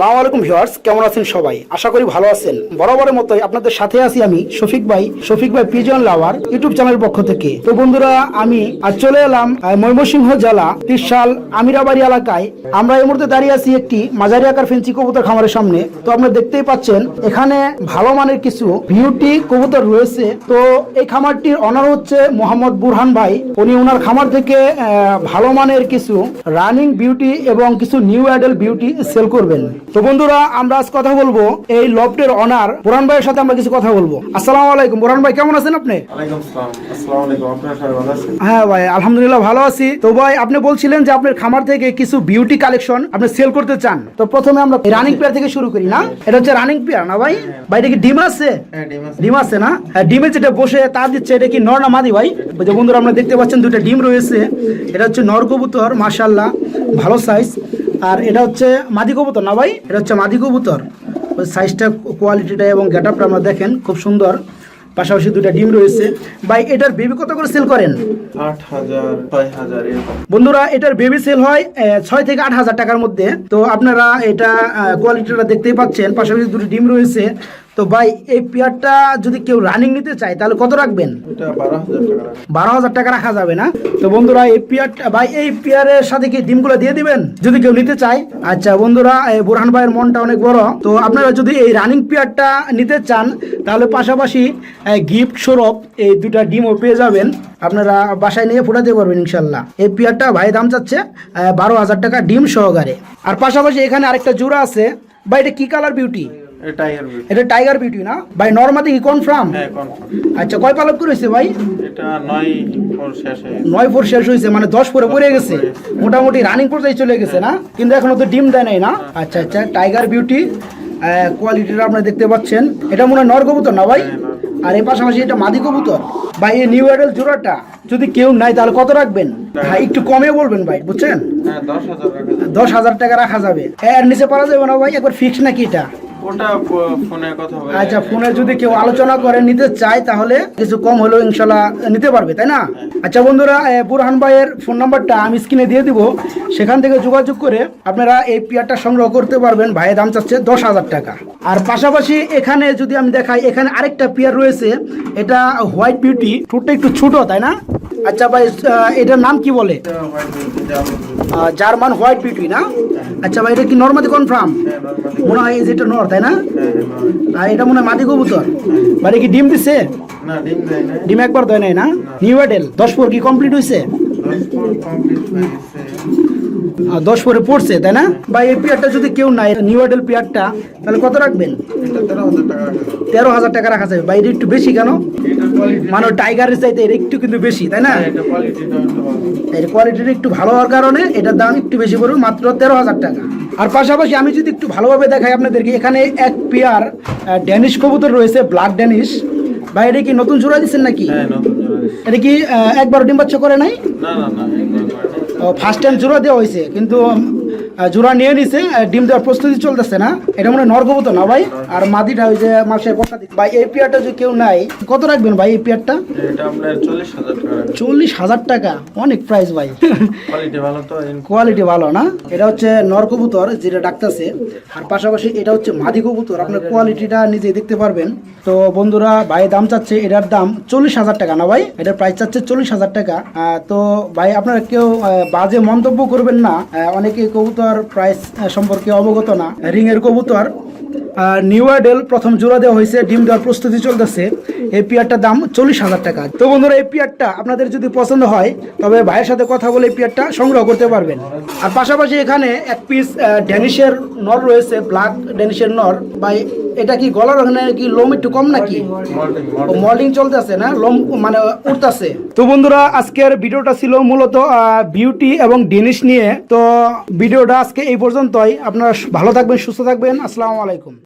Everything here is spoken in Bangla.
সালাম আলাইকুম ভিউয়ার্স, কেমন আছেন সবাই? আশা করি ভালো আছেন। বরাবরের মতোই আপনাদের সাথে আছি আমি শফিক ভাই শফিক ভাই পিজন লাভার ইউটিউব চ্যানেলের পক্ষ থেকে। তো বন্ধুরা, আমি আজ চলে এলাম ময়মনসিংহ জেলা ত্রিশাল আমিরাবাড়ি এলাকায়। আমরা এই মুহূর্তে দাঁড়িয়ে আছি একটি মাঝারি আকার ফেন্সি কবুতর খামারের সামনে। তো আপনারা দেখতেই পাচ্ছেন, এখানে ভালো মানের কিছু বিউটি কবুতর রয়েছে। তো এই খামারটির অনার হচ্ছে মোহাম্মদ বুরহান ভাই। উনি ওনার খামার থেকে ভালো মানের কিছু রানিং বিউটি এবং কিছু নিউ অ্যাডাল বিউটি সেল করবেন। তো বন্ধুরা আমরা আজ কথা বলব এই লফটের অনার বুরহান ভাইয়ের সাথে আমরা কিছু কথা বলব। আসসালামু আলাইকুম। বুরহান ভাই কেমন আছেন আপনি? হ্যাঁ ভাই আলহামদুলিল্লাহ ভালো আছি। তো ভাই আপনি বলছিলেন যে আপনার খামার থেকে কিছু বিউটি কালেকশন আপনি সেল করতে চান। তো প্রথমে আমরা রানিং পেয়ার থেকে শুরু করি না? এটা হচ্ছে রানিং পেয়ার না ভাই? ভাই এটা কি ডিম আছে? হ্যাঁ ডিম আছে। না? হ্যাঁ, ডিমে যেটা বসে তা দিচ্ছে এটা কি নর না মাদি ভাই? যে বন্ধুরা আমরা দেখতে পাচ্ছেন দুটো ডিম রয়েছে। এটা হচ্ছে নর কবুতর মাশাল্লাহ ভালো সাইজ আর এটা হচ্ছে মাদি কবুতর না ভাই? এটা হচ্ছে মাদি কবুতর। ওই সাইজটা কোয়ালিটিটা এবং গেট আপটা আপনারা দেখেন খুব সুন্দর। পাশাপাশি দুটা ডিম রয়েছে। ভাই এটার বেবি কত করে সেল করেন? আট হাজার ছয় হাজার বন্ধুরা এটার বেবি সেল হয় ছয় থেকে আট হাজার টাকার মধ্যে। তো আপনারা এটা কোয়ালিটিটা দেখতেই পাচ্ছেন। পাশাপাশি দুটো ডিম রয়েছে। তো ভাই এই পেয়ারটা যদি কেউ রানিং নিতে চায় তাহলে কত রাখবেন? বারো হাজার টাকা রাখা। যাবে না? তো বন্ধুরা এই পেয়ারটা ভাই এই পেয়ারের সাথে কি ডিমগুলো দিয়ে দিবেন? যদি কেউ নিতে চায়। আচ্ছা বন্ধুরা বুরহান ভাইয়ের মনটা অনেক বড়। তো আপনারা যদি এই রানিং পেয়ারটা নিতে চান তাহলে পাশাপাশি গিফট স্বরূপ এই দুটা ডিমও পেয়ে যাবেন। আপনারা বাসায় নিয়ে ফুটাতে পারবেন ইনশাল্লাহ। এই পেয়ারটা ভাই দাম চাচ্ছে বারো হাজার টাকা ডিম সহকারে। আর পাশাপাশি এখানে আরেকটা জোড়া আছে। ভাই এটা কি কালার বিউটি এটা টাইগার বিউটি না? ভাই নর্মাদি কি কনফার্ম হ্যাঁ আচ্ছা কয় পালক করেছে ভাই? এটা নয় ফোর শেষ হয়ে হয়েছে মানে দশ পরে পড়ে গেছে। মোটামুটি রানিং পর্যায়ে চলে গেছে না? কিন্তু এখনও তো ডিম দেয় নাই না? আচ্ছা আচ্ছা টাইগার বিউটি কোয়ালিটিটা আপনারা দেখতে পাচ্ছেন। এটা মনে হয় নর কবুতর না ভাই? হ্যাঁ, আর এর পাশাপাশি এটা মাদি কবুতর। ভাই এই নিউ অ্যাডাল জোড়াটা যদি কেউ নাই তাহলে কত রাখবেন? ভাই একটু কমে বলবেন ভাই বুঝছেন? হ্যাঁ দশ হাজার দশ হাজার টাকা রাখা যাবে। এর নিচে পারা যাবে না ভাই? একবার ফিক্স নাকি এটা? ওটা ফোনে কথা বলে? আচ্ছা ফোনে যদি কেউ আলোচনা করে নিতে চায় তাহলে কিছু কম হলেও ইনশাল্লাহ নিতে পারবে তাই না? আচ্ছা বন্ধুরা বুরহান ভাইয়ের ফোন নাম্বারটা আমি স্ক্রিনে দিয়ে দিব। সেখান থেকে যোগাযোগ করে আপনারা এই পেয়ারটা সংগ্রহ করতে পারবেন। ভাইয়ের দাম চাচ্ছে দশ হাজার টাকা। আর পাশাপাশি এখানে যদি আমি দেখাই এখানে আরেকটা পেয়ার রয়েছে। এটা হোয়াইট বিউটি ঠোঁটটা একটু ছোট তাই না? আচ্ছা ভাই এটার নাম কি বলে? জার্মান হোয়াইট বিউটি না? আচ্ছা ভাই এটা কি নর্মাদি কনফার্ম? হ্যাঁ মনে হয় যেটা নর তাই না? আর এটা মনে হয় মাদি কবুতর। বাড়ি কি ডিম দিছে? ডিম একবার দেয় নাই না? নিউ এডেল দশ পর কি কমপ্লিট হয়েছে দশ হয়ে পরে পড়ছে, তাই না? বা এই পেয়ারটা যদি কেউ নাই নিউ অ্যাডেল পেয়ারটা, তাহলে কত রাখবেন? তেরো হাজার টাকা রাখা যাবে। বা এটা একটু বেশি কেন? মানে টাইগারের চাইতে এর একটু কিন্তু বেশি, তাই না? এর কোয়ালিটিটা একটু ভালো হওয়ার কারণে এটার দাম একটু বেশি পড়বে, মাত্র তেরো হাজার টাকা। আর পাশাপাশি আমি যদি একটু ভালোভাবে দেখাই আপনাদেরকে, এখানে এক পেয়ার ড্যানিশ কবুতর রয়েছে, ব্ল্যাক ড্যানিশ। বা এটা কি নতুন জোড়া দিচ্ছেন নাকি? এটা কি একবার ডিম বাচ্চা করে নাই। ফার্স্ট টাইম জোড়া দেওয়া হয়েছে কিন্তু জোড়া নিয়ে নিছে ডিম দেওয়ার প্রস্তুতি চলতেছে না। এটা মনে নরকবুতর না ভাই? আর মাদিটা ওই যে মাসে বসা ভাই এই পেয়ারটা যদি কেউ নাই কত রাখবেন ভাই এই পেয়ারটা? চল্লিশ হাজার টাকা অনেক প্রাইস ভাই। কোয়ালিটি ভালো না? এটা হচ্ছে নর কবুতর যেটা ডাকতেছে। আর পাশাপাশি এটা হচ্ছে মাদি কবুতর। আপনার কোয়ালিটিটা নিজে দেখতে পারবেন। তো বন্ধুরা ভাই দাম চাচ্ছে এটার দাম চল্লিশ হাজার টাকা না ভাই? এটার প্রাইস চাচ্ছে চল্লিশ হাজার টাকা। আহ, তো ভাই আপনারা কেউ বাজে মন্তব্য করবেন না। অনেকে কবুতর প্রাইস সম্পর্কে অবগত না। রিং এর কবুতর নিউ প্রথম জোড়া দেওয়া হয়েছে, ডিম দেওয়ার প্রস্তুতি চলতেছে। এই পিয়ারটার দাম চল্লিশ হাজার টাকা। তো বন্ধুরা, এই পিয়ারটা আপনাদের যদি পছন্দ হয়, তবে ভাইয়ের সাথে কথা বলে এই পিয়ারটা সংগ্রহ করতে পারবেন। আর পাশাপাশি এখানে এক পিস ড্যানিশের নর রয়েছে ব্ল্যাক ড্যানিশের নর। বা এটা কি গলার ওখানে কি লোম একটু কম নাকি? মল্টিং চলতেছে না? লোম মানে উঠতেছে তো বন্ধুরা, আজকের ভিডিওটা ছিল মূলত বিউটি এবং ডেনিশ নিয়ে। তো ভিডিওটা আজকে এই পর্যন্তই। আপনারা ভালো থাকবেন, সুস্থ থাকবেন। আসসালামু আলাইকুম।